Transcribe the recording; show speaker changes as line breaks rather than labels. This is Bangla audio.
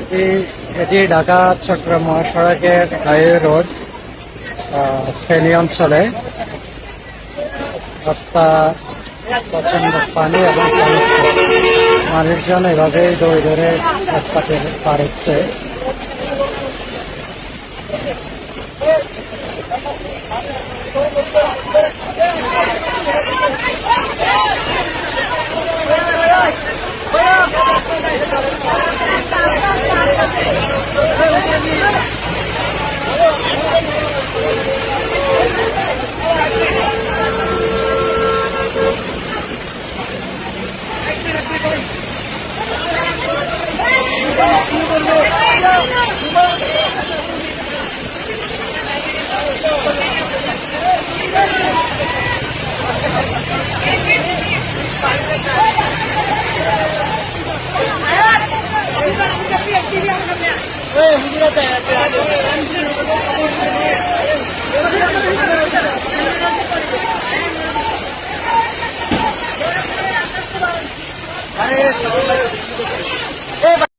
এটি এটি ঢাকা চট্টগ্রাম মহাসড়কের হাইওয়ে রোড ফেনী অঞ্চলে। রাস্তা প্রচণ্ড পানি এবং পানির মানুষজন এভাবেই দৌড়ে ধরে রাস্তাকে পার হচ্ছে।
Hey, who's got that? Aê,